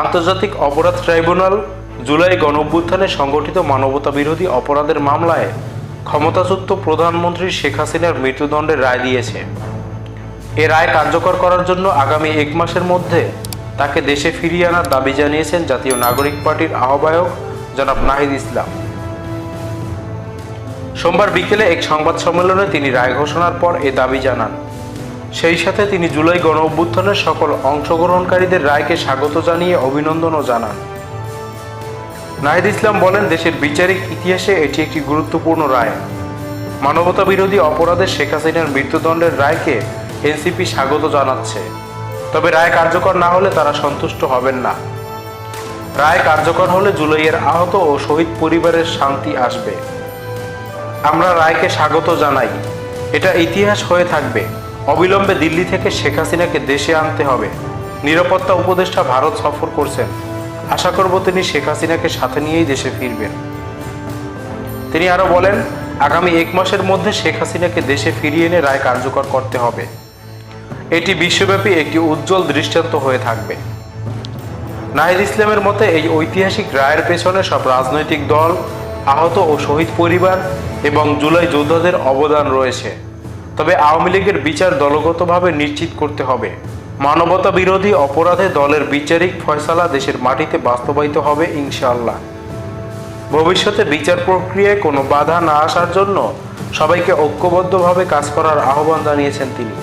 আন্তর্জাতিক অপরাধ ট্রাইব্যুনাল জুলাই গণঅভ্যুত্থানে সংগঠিত মানবতা বিরোধী অপরাধের মামলায় ক্ষমতাচ্যুত প্রধানমন্ত্রী শেখ হাসিনার মৃত্যুদণ্ডের রায় দিয়েছে। এ রায় কার্যকর করার জন্য আগামী এক মাসের মধ্যে তাকে দেশে ফিরিয়ে আনার দাবি জানিয়েছেন জাতীয় নাগরিক পার্টির আহ্বায়ক জনাব নাহিদ ইসলাম। সোমবার বিকেলে এক সংবাদ সম্মেলনে তিনি রায় ঘোষণার পর এ দাবি জানান। সেই সাথে তিনি জুলাই গণ অভ্যুত্থানের সকল অংশগ্রহণকারীদের রায়কে স্বাগত জানিয়ে অভিনন্দনও জানান। নাহিদ ইসলাম বলেন, দেশের বিচারিক ইতিহাসে এটি একটি গুরুত্বপূর্ণ রায়। মানবতা বিরোধী অপরাধে শেখ হাসিনার মৃত্যুদণ্ডের রায়কে এনসিপি স্বাগত জানাচ্ছে। তবে রায় কার্যকর না হলে তারা সন্তুষ্ট হবেন না। রায় কার্যকর হলে জুলাইয়ের আহত ও শহীদ পরিবারের শান্তি আসবে। আমরা রায়কে স্বাগত জানাই। এটা ইতিহাস হয়ে থাকবে। অবিলম্বে দিল্লি থেকে শেখ হাসিনাকে দেশে আনতে হবে। নিরাপত্তা উপদেষ্টা ভারত সফর করছেন। আশা করব তিনি শেখ হাসিনাকে সাথে নিয়েই দেশে ফিরবেন। তিনি আরও বলেন, আগামী এক মাসের মধ্যে শেখ হাসিনাকে দেশে ফিরিয়ে এনে রায় কার্যকর করতে হবে। এটি বিশ্বব্যাপী একটি উজ্জ্বল দৃষ্টান্ত হয়ে থাকবে। নাহিদ ইসলামের মতে, এই ঐতিহাসিক রায়ের পেছনে সব রাজনৈতিক দল, আহত ও শহীদ পরিবার এবং জুলাই যোদ্ধাদের অবদান রয়েছে। তবে আওয়ামী লীগের বিচার দলগতভাবে নিশ্চিত করতে হবে। মানবতা বিরোধী অপরাধে দলের বিচারিক ফয়সালা দেশের মাটিতে বাস্তবায়িত হবে ইনশাআল্লাহ। ভবিষ্যতে বিচার প্রক্রিয়ায় কোনো বাধা না আসার জন্য সবাইকে ঐক্যবদ্ধভাবে কাজ করার আহ্বান জানিয়েছেন তিনি।